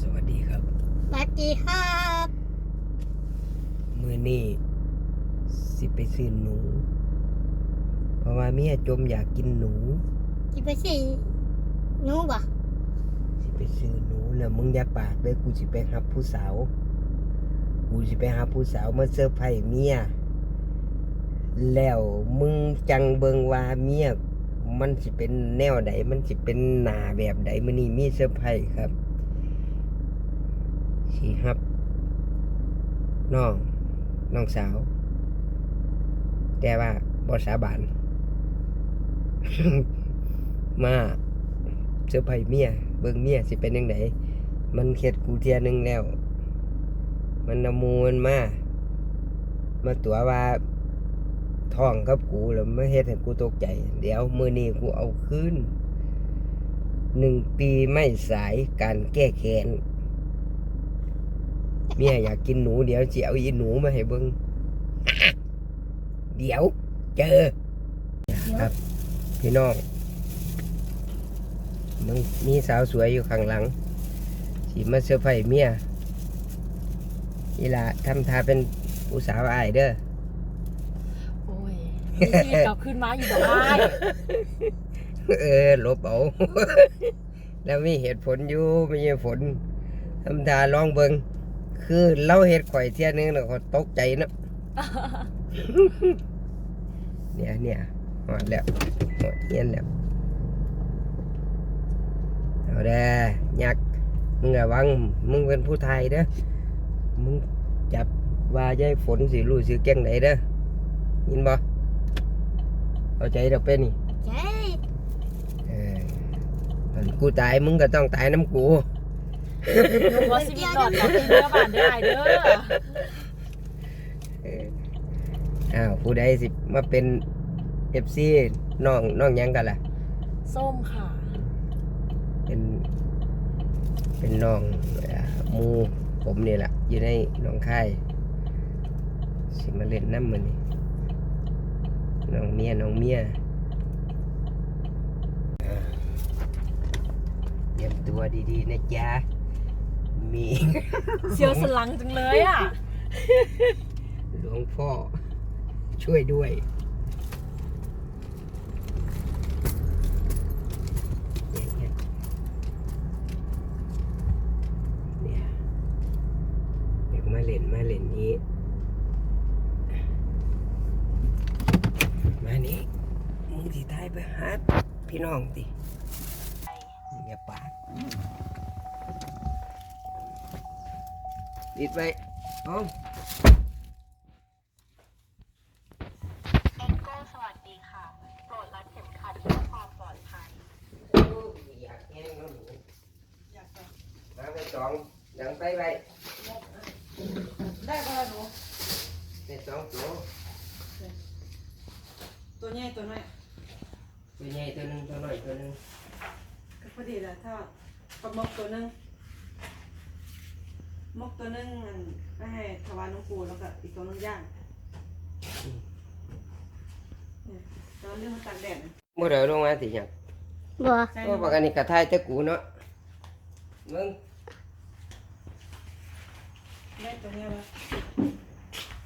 สวัสดีครับ สวัสดีครับมือนี้สิไปซื้อหนู เพราะว่าเมียจมอยากกินหนูจิไปสิหนูบ่สิไปซื้อหนูแล้วมึงอย่าปากเลยกูสิไปหาผู้สาว กูสิไปหาผู้สาวมาเซอร์ไพรส์เมีย แล้วมึงจังเบิงว่าเมียมันสิเป็นแนวใดมันสิเป็นหน้าแบบใดมื้อนี้มีเซอร์ไพรส์ครับ สิครับน้องน้องสาว แต่ว่าบ่สาบานมาเซอร์ไพร์เมีย เบิ่งเมียสิเป็นยังไงมันเฮ็ดกูเทียหนึงแล้ว มันนำมูมันมา มาตัวว่าท้องกับกูแล้วไมาเฮ็ดให้กูตกใจ เดี๋ยวมือนี้กูเอาคืนหนึ่งปีไม่สายการแก้แค้น เมียอยากกินหนูเดี๋ยวสิเอาอีหนูมาให้เบิ่งเดี๋ยวเจอครับ พี่น้องมึงมีสาวสวยอยู่ข้างหลังสิมาเซอร์ไพรส์เมียอีหละทำท่าเป็นผู้สาวอายเด้อโอ้ยมีชีวิตกลับขึ้นมาอยู่บ่ได้เออหลบเอาแล้วมีเหตุผลอยู่ไม่ใช่ฝนทำท่าลองเบิง คือเราเห็ดข่อยเที่ยนึงแล้วก็ตกใจเนาะเนี่ยเนี่ยหอดแล้วหอดเฮียนแล้วเอาเด้อยักษ์มึงระวังมึงเป็นผู้ไทยเด้อมึงจับว่าใจฝนสิรู้สึกจังไดเด้อยินบ่เข้าใจดอกเป็นนี่ใช่เอออันกูตายมึงก็ต้องตายน้ำกู หนูขอชีวิตรอดขอเป็นเนื้อบานได้เด้อเอออ้าวผู้ใดสิมาเป็นเอฟซีน้องน้องหยังกันล่ะ ส้มค่ะ เป็น เป็นน้องอ่าหมูผมนี่แหละอยู่ในหนองค่ายสิมาเล่นน้ำมันนี่น้องเมียน้องเมียอ่าเตรียมตัวดีๆนะจ๊ะ มีเสียวสลังจังเลยอะ หลวงพ่อ ช่วยด้วย เนี่ยเนี่ยเนี่ยอยากมาเล่นมาเล่นนี้ มานี่มึงที่ท้ายไปหาพี่น้องติอย่าปาก ปิดไปเอาเอ็กโก้สวัสดีค่ะ โปรดรัดเข็มขัดเพื่อความปลอดภัย อยากแห้งแล้วหนูมาไปสองยังไปไปได้ก็แล้วหนูไปสองตัวตัวใหญ่ตัวน้อยตัวใหญ่ตัวหนึงตัวน้อยตัวหนึงก็พอดีแหละถ้าปลาหมกตัวหนึงมก ตัวหนึงอันไปให้ถวายหลวงปู่แล้วก็อีกตัวหนึงย่างเนี่ยตอนเรื่องมันตากแดดนะเมื่อเดี๋ยวลงมาสิหยังบ่ใช่ก็บอกอันนี้กระทายแต่กูเนาะมึงได้ตัวเนี้ยวะ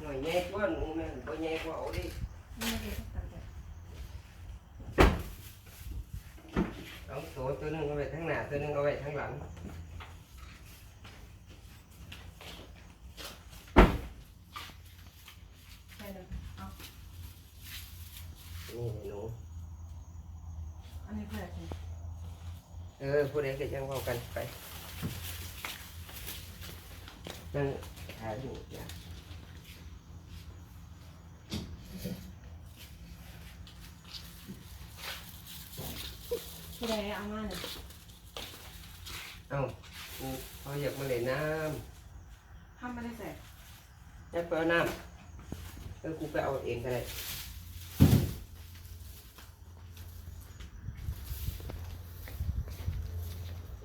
หน่อยใหญ่กว่าหนูนะบ่ใหญ่กว่าเอาดินี่ไม่ได้ตากแดดสองตัวตัวหนึงเอาไว้ทั้งหน้าตัวหนึงเอาไว้ทั้งหลัง ใช่เลยเอา นี่หนู อันนี้แผลกนี่ เออ ผู้ใดก็ยังเข้ากันไปนั่งถ่ายรูปจ้ะผู้ใดเอามาเนี่ยเอ้ากูเขาอยากมาเล่นน้ห้ามไม่ได้ใส่ำให้เปิดน้ำเออกูไปเอาเองก็ได้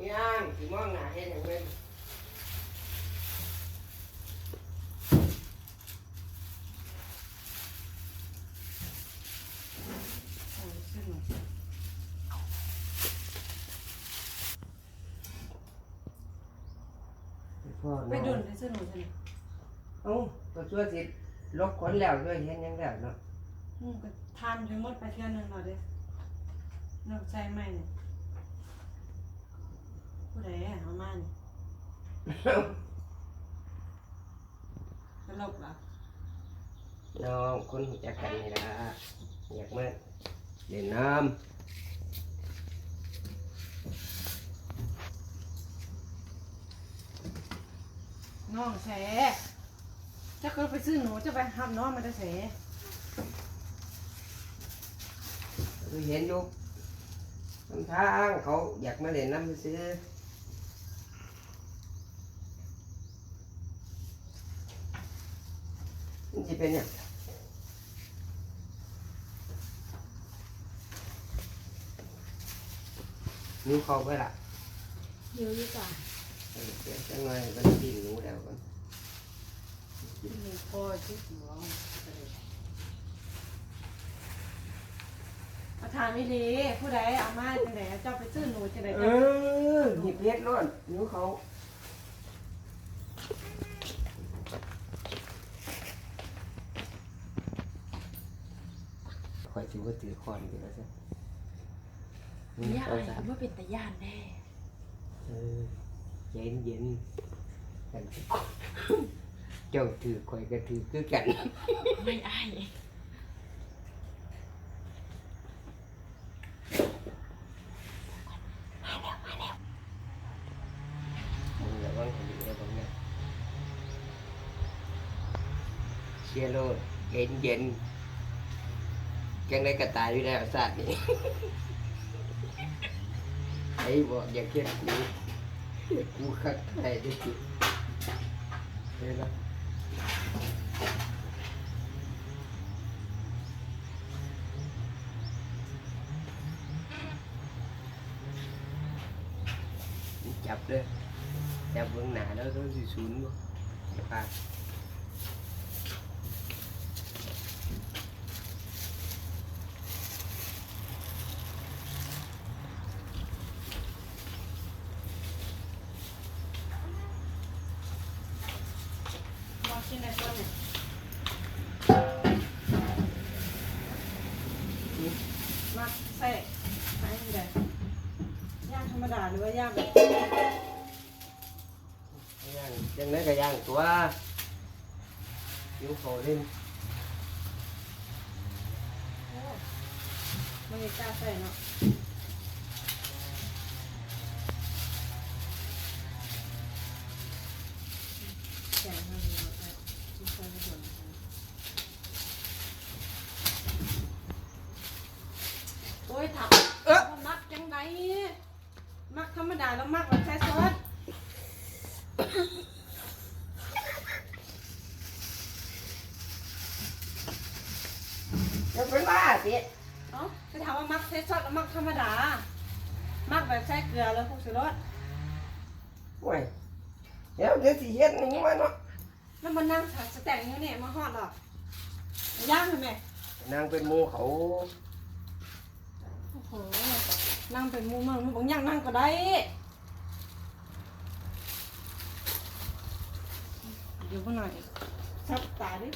ยังสิ มองหน้าเห็นอย่างเว้ยโอ้ยซึ่งหนูพ่อไปน้องดุนไปซื้อหนูใช่ไหมเอ้าก็ช่วยสิลบขนแล้วด้วยเห็นยังแล้วเนาะอืมก็ทานไปหมดไปเที่ยวหนึงเราเด้นอกใจไหมเนี่ย ผู้ใดอะเอามานี่ตลกเหรอน้องคนรู้จักกันนี่ละอยากมาเล่นน้น้องแสจะก็ไปซื้อหนูจะไปหับน้องมันจะแสำคือเห็นอยู่ทำทางเขาอยากมาเล่นน้ำซื้อมั จะเป็นเนี่ยงนิ้วเขาไปละเดี๋ยวดีกว่าเออเดี๋ยวจังเลยมันกินหนูแล้วกันมีพอชุดหัวเอาถามอีหลีผู้ใดเอามาจังไดเจ้าไปซื้อหนูจังไดเอเจ้า อหยิบเพชรล้วนนิ้วเขา อยจูว่าถือคอนอยู่แล้วใช่ย่าเอาไอ้สามว่าเป็นตาย่านแน่เออเย็นเย็นกันเจ้าถือคอยก็ถือคือกัน ไม่ไอ้ายมึงระวังคนอื่นนะผมเนี่ยเชียร์โลดเย็นเย็น จังได้กระตายอยู่แล้วสัตว์นี่ไอ้บอกอย่าเก็บกูกูคัดไห้ได้จิเห็นไหมจับเลยจับเบื้องหน้าแล้วต้องสิศูนย์บ่จะ มากินได้ตัวเนี่ยมาใส่ย่างธรรมดาหรือว่าย่างแบบย่างจังได้ก็ย่างตัวยิ้วเขาเล่นไม่กล้าใส่เนาะแกงให้ดูหน่อยที่ใส่ไม่โดนโอ้ยถักเออมักจังไดมักธรรมดาแล้วมักแบบใช้ซอส จะ เป็นบ้าสิเอ้าจะถามว่ามักใช้ซอสแล้วมักธรรมดา มักแบบใช้เกลือแล้วพวกชูรสโอ้ยเดี๋ยวเดี๋ยวสิเฮ็ดหนี่มาเนาะแล้วมันนั่งถักสแต็กอยู่เนี่ยมาฮอดหรอกย่างใช่ไหมนางเป็นหมูเขาโอ้โหนั่งเป็นหมูมันมันบอกย่างนั่งก็ได้เดี๋ยวมาหน่อยชับตาดิ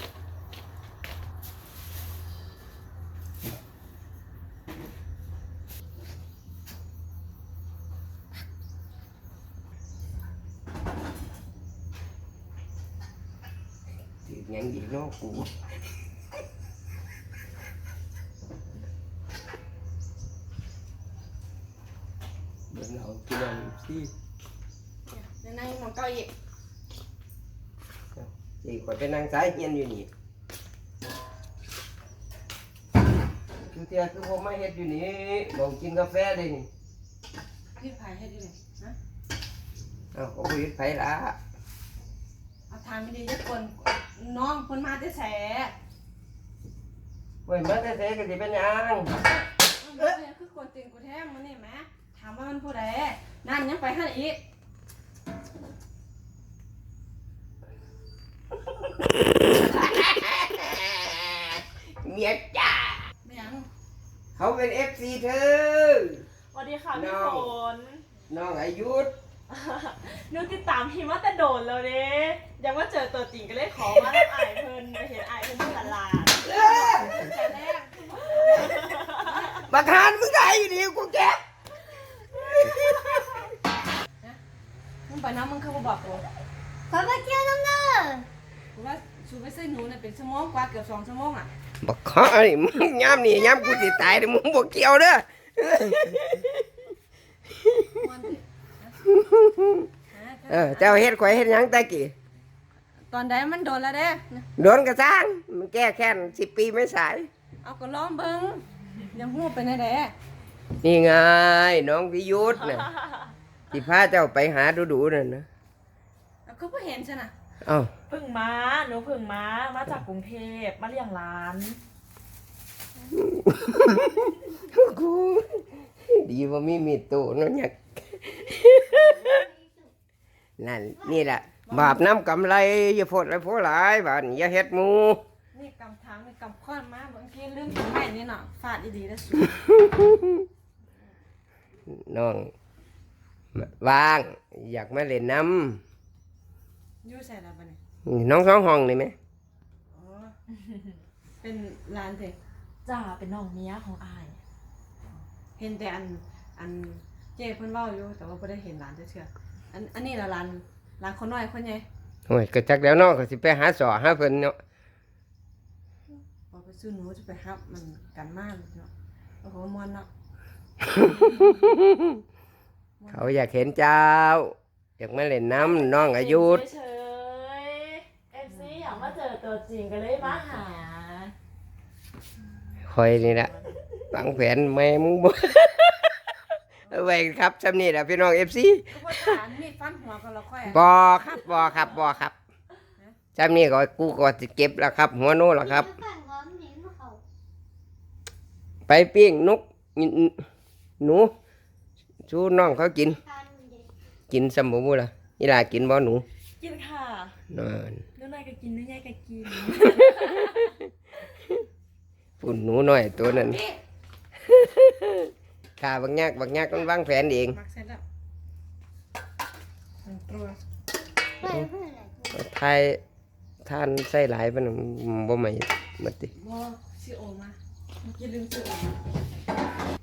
ถือหยังอีกเนาะกูเบิ่งเอาพี่น้องที่เดี๋ยวนั่งมองเก้าอีกสิข่อยไปนั่งสาย เฮียนอยู่นี่คือเที่ยคือผมมาเฮ็ดอยู่นี่บอกกินกาแฟได้นี่พี่พายให้ดิเลยนะเอ้าก็บ่เฮ็ดไผล่ะเอาทางไม่ดีจะคนน้องคนมาจะแสเว้ยมาแต่ไสก็สิเป็นหยังเออคือคนติงกูแท้มันนี่แหมถามว่ามันผู้ใดนั่นยังไปให้อีกเมียจ้าไม่ยังเขาเป็น FC เธอสวัสดีค่ะพี่ฝนน้องอายุธเอ หนูติดตามพี่มาแต่โดนแล้วเด้ยังว่าเจอตัวจริงก็เลยขอมาแล้วอายเพิ่นไปเห็นอายเพิ่นที่ตลาดแต่แรกบักหานมึงได้อยู่ดีกูแก็บมึงไปน้ำมึงเข้ามาบอกกูขอไปเที่ยวน้ำเด้อกูว่าสูไปซื้อหนูเนี่ยเป็นชั่วโมงกว่าเกือบสองชั่วโมงอะบักขอนี่มึงย้ำนี่ย้ำกูสิตายเด้อมึงบ่เกี่ยวเด้อมันดิฮะ เออเจ้าเฮ็ดข่อยเฮ็ดหยังตะกี้ตอนใดมันโดนแล้วเด้ โดนกระซ้างมันแก้แค้น10ปีไม่สาย เอาก็ล้อมเบิ้งยังหูไปไหนแด้นี่ไงน้องพิยุทธ์น่ะที่พาเจ้าไปหาดูๆนั่นนะเอาก็เพิ่งเห็นใช่น่ะเอ้าเพึ่งมาหนูเพึ่งมา มาจากกรุงเทพมาเลี้ยงร้าน กูดีว่ามีมีดโตเนาะอยาก นั่นนี่แหละบาปน้ำกำไรอย่าโพดไรโพหลายบาดนี้อย่าเฮ็ดหมูนี่กำทางนี่กำข้อนมาบางทีลืมถึงไม้นี่เนาะฟาดดีๆแล้วสุดน้องวาง อยากมาเล่นน้อยู่ใส่แล้วปะเนี่ยำน้องสองห้องนี่ไหมอ๋อเป็นร้านเถอะจ้าเป็นน้องเมียของอาย เห็นแต่อันอัน เจ้เพิ่นเว้าอยู่แต่ว่าบ่ได้เห็นร้านเทื่อๆอันอันนี้ละร้านร้านคนน้อยคนใหญ่โอ้ยก็จักแล้วเน้องก็สิไปหาสอหาเพิ่นเนาะพอไปซื้อหนูจะไปฮับมันกันมากเนาะโอ้โหมวนเนาะเขาอยากเห็นเจ้า อยากมาเล่นน้ำน้องอายุธเฉยๆเอฟซีอยากมาเจอตัวจริงก็เลยมาหาคอยนี่แหละวางแผนแม่มึงบ่เอา ไว้ครับจำนี่แหละพี่น้องเอฟซีก็บ่ถามมีดฟันหัวกันแล้วค่อยบอครับบอครับบอครับจำนี่ก็กูก็สิเก็บแล้วครับ หัวโน่แล้วครับ ไปฟังร้องเพลงของเขาไปปิ้งนกหนูชูน้องเขากินทานเด็กกินสมบูรณ์ละนี่ล่ะกินบ่หนูกินค่ะนั่นนู่นนายก็กินนู่นยายก็กินปุ่นหนูน้อยตัวนั้น ข้าบักยักบักยักมันวางแผนเองมักเสร็จแล้วมันตัวไปเพื่อนอะไรไทยทานใส่หลายมันบ่ใหม่หมดติบ่ซื้อโอมาเมื่อกี้ลืมซื้อโอมา